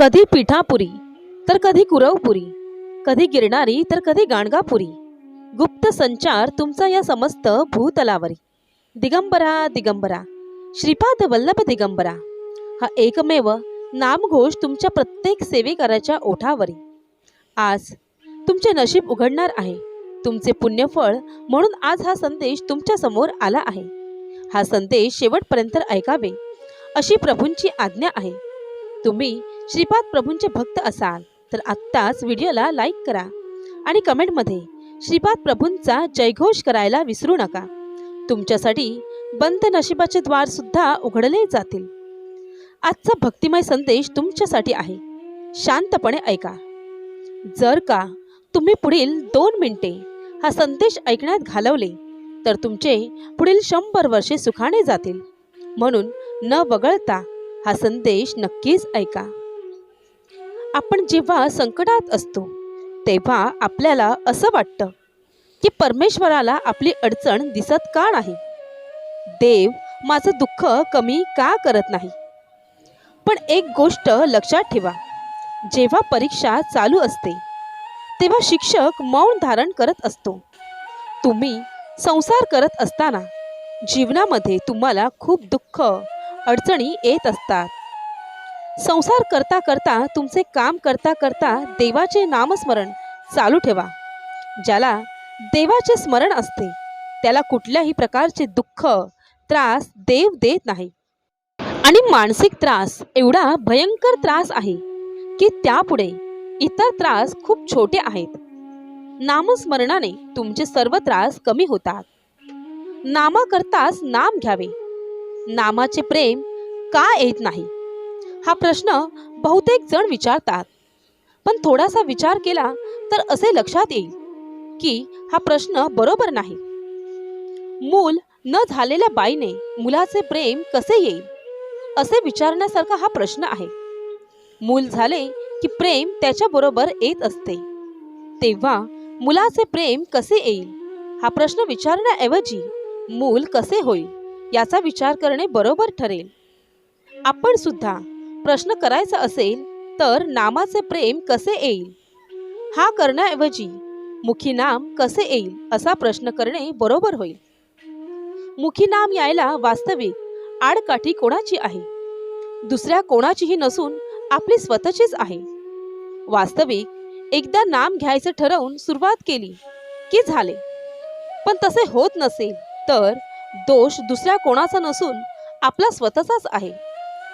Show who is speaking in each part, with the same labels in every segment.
Speaker 1: कधी पिठापुरी तर कधी कुरवपुरी कधी गिरणारी तर कधी गाणगापुरी. गुप्त संचार तुमचा या समस्त भूतलावरी. दिगंबरा दिगंबरा श्रीपाद वल्लभ दिगंबरा हा एकमेव नामघोष तुमच्या प्रत्येक सेवेकराच्या ओठावरी. आज तुमचे नशीब उघडणार आहे. तुमचे पुण्यफळ म्हणून आज हा संदेश तुमच्यासमोर आला आहे. हा संदेश शेवटपर्यंत ऐकावे अशी प्रभूंची आज्ञा आहे. तुम्ही श्रीपाद प्रभूंचे भक्त असाल तर आत्ताच व्हिडिओला लाईक करा आणि कमेंटमध्ये श्रीपाद प्रभूंचा जयघोष करायला विसरू नका. तुमच्यासाठी बंद नशिबाचे द्वार सुद्धा उघडले जातील. आजचा भक्तिमय संदेश तुमच्यासाठी आहे. शांतपणे ऐका. जर का तुम्ही पुढील दोन मिनिटे हा संदेश ऐकण्यात घालवले तर तुमचे पुढील शंभर वर्षे सुखाने जातील. म्हणून न वगळता हा संदेश नक्कीच ऐका. आपण जेव्हा संकटात असतो तेव्हा आपल्याला असं वाटतं की परमेश्वराला आपली अडचण दिसत का नाही? देव माझं दुःख कमी का करत नाही? पण एक गोष्ट लक्षात ठेवा जेव्हा परीक्षा चालू असते तेव्हा शिक्षक मौन धारण करत असतो. तुम्ही संसार करत असताना जीवनामध्ये तुम्हाला खूप दुःख अडचणी येत असतात. संसार करता करता तुमचे काम करता करता देवाचे नामस्मरण चालू ठेवा. ज्याला देवाचे स्मरण असते त्याला कुठल्याही प्रकारचे दुःख त्रास देव देत नाही. आणि मानसिक त्रास एवढा भयंकर त्रास आहे की त्यापुढे इतर त्रास खूप छोटे आहेत. नामस्मरणाने तुमचे सर्व त्रास कमी होतात. नामाकरताच नाम घ्यावे. नामाचे प्रेम का येत नाही? हा प्रश्न बहुतेक जण विचारतात. पण थोडासा विचार केला तर असे लक्षात येईल की हा प्रश्न बरोबर नाही. मूल न झालेल्या बाईने मुलाचे प्रेम कसे येईल? असे विचारण्यासारखा हा प्रश्न आहे. मूल झाले की प्रेम त्याच्याबरोबर येत असते. तेव्हा मुलाचे प्रेम कसे येईल? हा प्रश्न विचारण्याऐवजी मूल कसे होईल याचा विचार करणे बरोबर ठरेल. आपण सुद्धा प्रश्न करायचा असेल तर नामाचे प्रेम कसे येईल? हा करण्याऐवजी मुखी नाम कसे येईल असा प्रश्न करणे बरोबर होईल. मुखी नाम यायला वास्तविक आडकाठी कोणाची आहे? दुसऱ्या कोणाचीही नसून आपली स्वतःचीच आहे. वास्तविक एकदा नाम घ्यायचं ठरवून सुरुवात केली की झाले. पण तसे होत नसेल तर दोष दुसऱ्या कोणाचा नसून आपला स्वतःचाच आहे.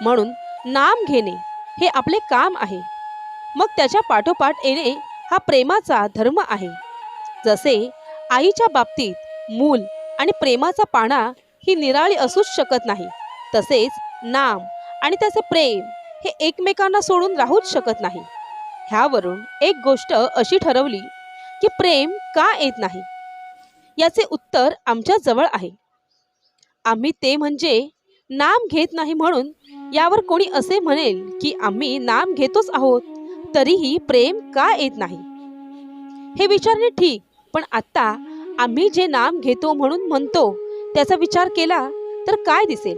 Speaker 1: म्हणून नाम घेणे हे आपले काम आहे. मग त्याच्या पाठोपाठ येणे हा प्रेमाचा धर्म आहे. जसे आईच्या बाबतीत मूल आणि प्रेमाचा पाणा ही निराळी असूच शकत नाही तसेच नाम आणि त्याचे प्रेम हे एकमेकांना सोडून राहूच शकत नाही. ह्यावरून एक गोष्ट अशी ठरवली की प्रेम का येत नाही? याचे उत्तर आमच्या जवळ आहे. आम्ही ते म्हणजे नाम घेत नाही म्हणून यावर कोणी असे म्हणेल की आम्ही नाम घेतोच आहोत तरीही प्रेम का येत नाही? हे विचारणे ठीक पण आता आम्ही जे नाम घेतो म्हणून म्हणतो त्याचा विचार केला तर काय दिसेल?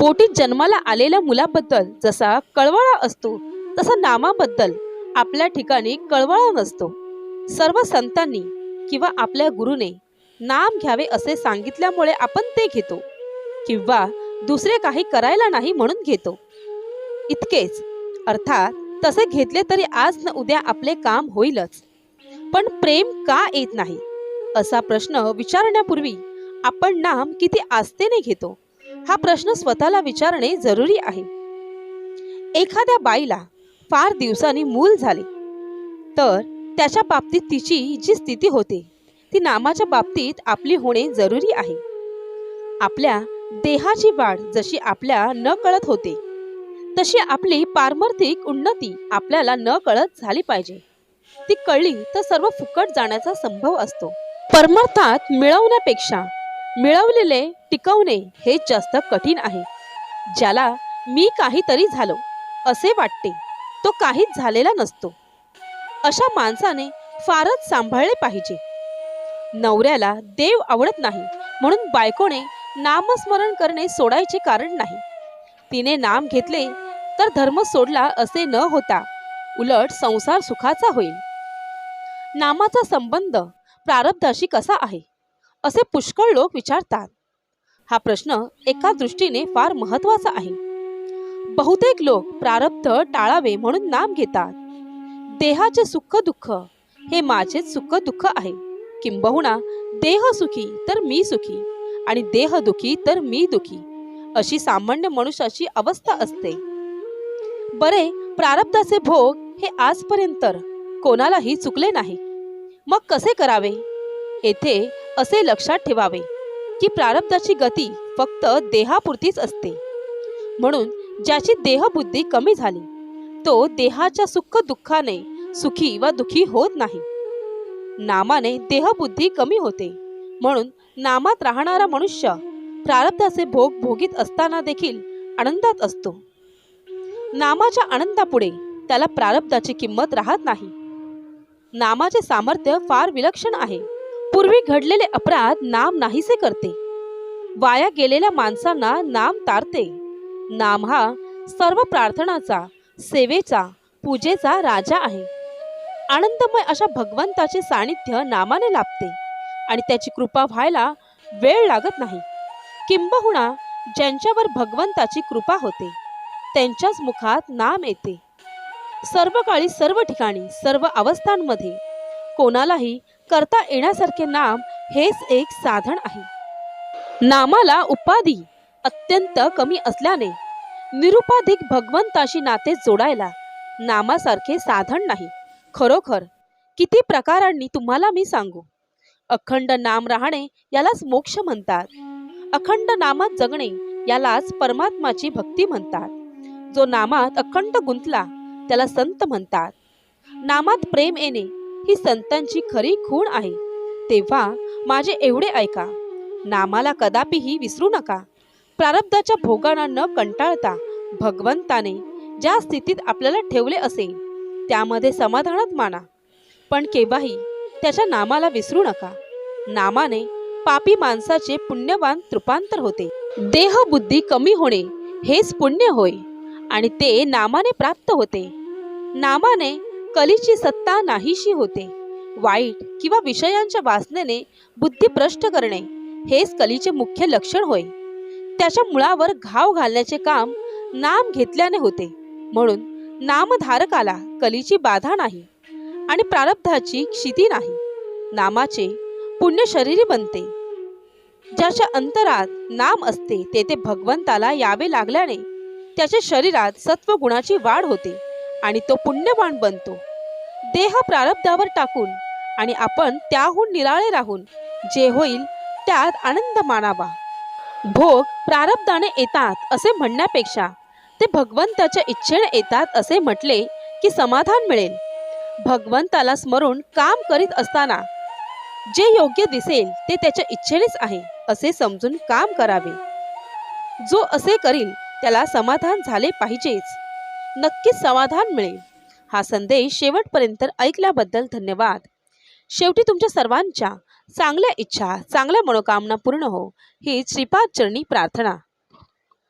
Speaker 1: पोटीत जन्माला आलेल्या मुलाबद्दल जसा कळवळा असतो तसा नामाबद्दल आपल्या ठिकाणी कळवळा नसतो. सर्व संतांनी किंवा आपल्या गुरुने नाम घ्यावे असे सांगितल्यामुळे आपण ते घेतो. किंवा दुसरे काही करायला नाही म्हणून घेतो. इतकेच. अर्थात तसे घेतले तरी आज न उद्या आपले काम होईलच. पण प्रेम का येत नाही? असा प्रश्न विचारण्यापूर्वी आपण नाम किती आस्थेने घेतो? हा प्रश्न स्वतःला विचारणे जरुरी आहे. एखाद्या बाईला फार दिवसांनी मूल झाले. तर त्याच्या बाबतीत तिची जी स्थिती होते ती नामाच्या बाबतीत आपली होणे जरुरी आहे. आपल्या देहाची वाढ जशी आपल्या न कळत होते तशी आपली पारमार्थिक उन्नती आपल्याला न कळत झाली पाहिजे. ती कळली तर सर्व फुकट जाण्याचा संभव असतो. परमार्थात मिळवण्यापेक्षा मिळवलेले टिकवणे हे जास्त कठीण आहे. ज्याला मी काहीतरी झालो असे वाटते तो काहीच झालेला नसतो. अशा माणसाने फारच सांभाळले पाहिजे. नवऱ्याला देव आवडत नाही म्हणून बायकोने नामस्मरण करणे सोडायचे कारण नाही. तिने नाम घेतले तर धर्म सोडला असे न होता उलट संसार सुखाचा होईल. नामाचा संबंध प्रारब्धाशी कसा आहे? असे पुष्कळ लोक विचारतात. हा प्रश्न एका दृष्टीने फार महत्त्वाचा आहे. बहुतेक लोक प्रारब्ध टाळावे म्हणून नाम घेतात. देहाचे सुख दुःख हे माझेच सुख दुःख आहे. किंबहुना देह सुखी तर मी सुखी. आणि देह दुखी तर मी दुखी. अशी सामान्य मनुष्याची अवस्था असते. बरे प्रारब्धाचे भोग हे आजपर्यंत कोणालाही चुकले नाही. मग कसे करावे? येथे असे लक्षात ठेवावे की प्रारब्धाची गती फक्त देहापुरतीच असते. म्हणून ज्याची देहबुद्धी कमी झाली तो देहाच्या सुख दुःखाने सुखी व दुखी होत नाही. नामाने देहबुद्धी कमी होते. म्हणून नामात राहणारा मनुष्य प्रारब्धाचे भोग भोगीत असताना देखील आनंदात असतो. नामाच्या आनंदापुढे त्याला प्रारब्धाची किंमत राहत नाही. नामाचे सामर्थ्य फार विलक्षण आहे. पूर्वी घडलेले अपराध नाम नाहीसे करते. वाया गेलेल्या माणसांना नाम तारते. नाम हा सर्व प्रार्थनाचा सेवेचा पूजेचा राजा आहे. आनंदमय अशा भगवंताचे सानिध्य नामाने लाभते. आणि त्याची कृपा व्हायला वेळ लागत नाही. किंबहुना ज्यांच्यावर भगवंताची कृपा होते त्यांच्याच मुखात नाम येते. सर्व काळी सर्व ठिकाणी सर्व अवस्थांमध्ये कोणालाही करता येण्यासारखे नाम हेच एक साधन आहे. नामाला उपाधी अत्यंत कमी असल्याने निरुपाधिक भगवंताशी नाते जोडायला नामासारखे साधन नाही. खरोखर किती प्रकारांनी तुम्हाला मी सांगू? अखंड नाम राहणे यालाच मोक्ष म्हणतात. अखंड नामात जगणे यालाच परमात्माची भक्ती म्हणतात. जो नामात अखंड गुंतला त्याला संत म्हणतात. नामात प्रेम येणे ही संतांची खरी खूण आहे. तेव्हा माझे एवढे ऐका नामाला कदापिही विसरू नका. प्रारब्धाच्या भोगांना न कंटाळता भगवंताने ज्या स्थितीत आपल्याला ठेवले असेल त्यामध्ये समाधानात माना. पण केव्हाही त्याच्या नामाला विसरू नका. नामाने पापी माणसाचे पुण्यवान रूपांतर होते. देहबुद्धी कमी होणे हेच पुण्य होय आणि ते नामाने प्राप्त होते. नामाने कलीची सत्ता नाहीशी होते. वाईट किंवा विषयांच्या वासनेने बुद्धी भ्रष्ट करणे हेच कलीचे मुख्य लक्षण होय. त्याच्या मुळावर घाव घालण्याचे काम नाम घेतल्याने होते. म्हणून नामधारकाला कलीची बाधा नाही. आणि प्रारब्धाची क्षिती नाही. नामाचे पुण्य शरीरी बनते. ज्याच्या अंतरात नाम असते तेथे भगवंताला यावे लागल्याने त्याच्या शरीरात सत्व गुणाची वाढ होते आणि तो पुण्यवान बनतो. देह प्रारब्धावर टाकून आणि आपण त्याहून निराळे राहून जे होईल त्यात आनंद मानावा. भोग प्रारब्धाने येतात असे म्हणण्यापेक्षा ते भगवंताच्या इच्छेने येतात असे म्हटले की समाधान मिळेल. भगवंताला स्मरून काम करीत असताना जे योग्य दिसेल ते त्याच्या इच्छेनेच आहे असे समजून काम करावे. जो असे करील त्याला समाधान झाले पाहिजेच. नक्कीच समाधान मिळेल. हा संदेश शेवटपर्यंत ऐकल्याबद्दल धन्यवाद. शेवटी तुमच्या सर्वांच्या चांगल्या इच्छा चांगल्या मनोकामना पूर्ण हो. ही श्रीपाद चरणी प्रार्थना.